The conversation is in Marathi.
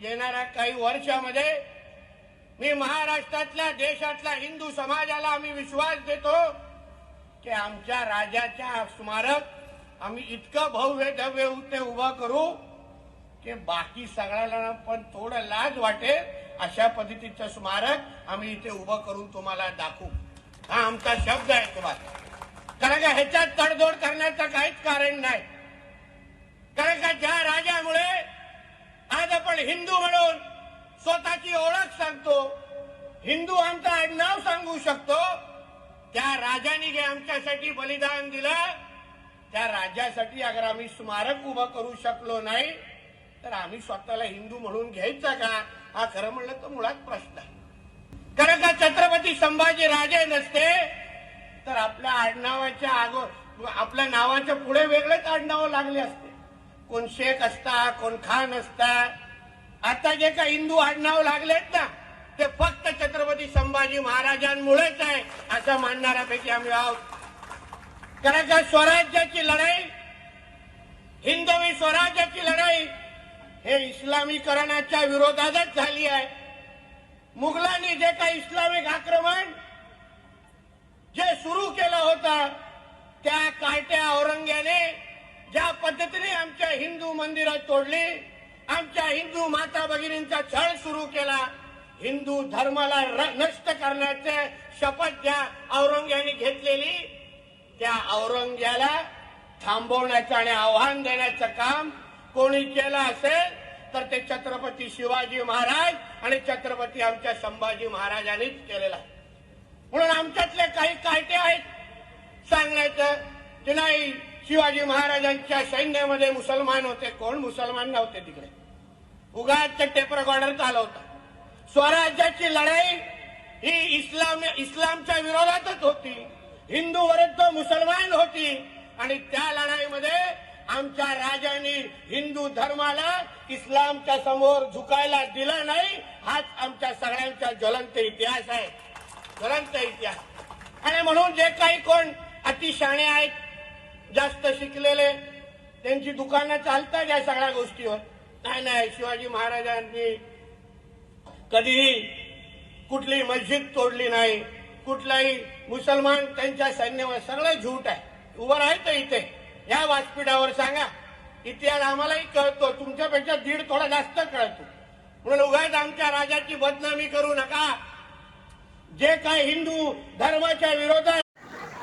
येणाऱ्या काही वर्षामध्ये मी महाराष्ट्रातल्या देशातल्या हिंदू समाजाला आम्ही विश्वास देतो की आमच्या राजाच्या स्मारक आम्ही इतकं भव्य धव्य ते उभं करू की बाकी सगळ्याला पण थोडं लाज वाटेल अशा पद्धतीचं स्मारक आम्ही इथे उभं करून तुम्हाला दाखवू. हा आमचा शब्द आहे तुम्हाला. कारण का ह्याच्यात तडजोड करण्याचं काहीच कारण नाही. कारण का ज्या राजामुळे हिंदू म्हणून स्वतःची ओळख सांगतो हिंदू आमचं आडनाव सांगू शकतो. त्या राजाने जे आमच्यासाठी बलिदान दिलं त्या राजासाठी अगर आम्ही स्मारक उभं करू शकलो नाही तर आम्ही स्वतःला हिंदू म्हणून घ्यायचा का? हा खरं म्हणलं तर मुळात प्रश्न आहे. कारण का छत्रपती संभाजी राजे नसते तर आपल्या आडनावाच्या आगो आपल्या नावाच्या पुढे वेगळेच आडनावं लागले असते. कोण शेख असता कोण खान असता आता जे काही हिंदू आडनाव लागलेत ना ते फक्त छत्रपती संभाजी महाराजांमुळेच आहे असं मानणाऱ्यापैकी आम्ही आहोत. कारण का स्वराज्याची लढाई हिंदवी स्वराज्याची लढाई हे इस्लामीकरणाच्या विरोधातच झाली आहे. मुघलांनी जे काही इस्लामिक आक्रमण जे सुरू केलं होतं त्या काट्या औरंग्याने ज्या पद्धतीने आमच्या हिंदू मंदिरं तोडली आमच्या हिंदू माता भगिनींचा छळ सुरू केला. हिंदू धर्माला नष्ट करण्याचे शपथ ज्या औरंग्याने घेतलेली. त्या औरंग्याला थांबवण्याचं आणि आव्हान देण्याचं काम कोणी केलं असेल तर ते छत्रपती शिवाजी महाराज आणि छत्रपती आमच्या संभाजी महाराजांनीच केलेला म्हणून आमच्यातले काही कायटे आहेत. सांगण्याचं की नाही शिवाजी महाराजांच्या सैन्यामध्ये मुसलमान होते. कोण? मुसलमान नव्हते तिकडे. उगाच टेप रेकॉर्डर चालवता स्वराज्याची लढाई ही इस्लाम इस्लामच्या विरोधातच होती. हिंदू विरुद्ध मुसलमान होती. आणि त्या लढाईमध्ये आमच्या राजांनी हिंदू धर्माला इस्लामच्या समोर झुकायला दिला नाही. हाच आमच्या सगळ्यांचा ज्वलंत इतिहास आहे. ज्वलंत इतिहास. आणि म्हणून जे काही कोण अतिशाणे आहेत जास्त शिकलेले त्यांची दुकानं चालतात या सगळ्या गोष्टीवर. नाही नाही शिवाजी महाराजांनी कधीही कुठली मस्जिद तोडली नाही. कुठलाही मुसलमान त्यांच्या सैन्यावर सगळं झूट आहे. उभं राहायचं इथे. या व्यासपीठावर सांगा. इतिहास आम्हालाही कळतो. तुमच्यापेक्षा दीड थोडा जास्त कळतो. म्हणून उगाच आमच्या राजाची बदनामी करू नका. जे काय हिंदू धर्माच्या विरोधात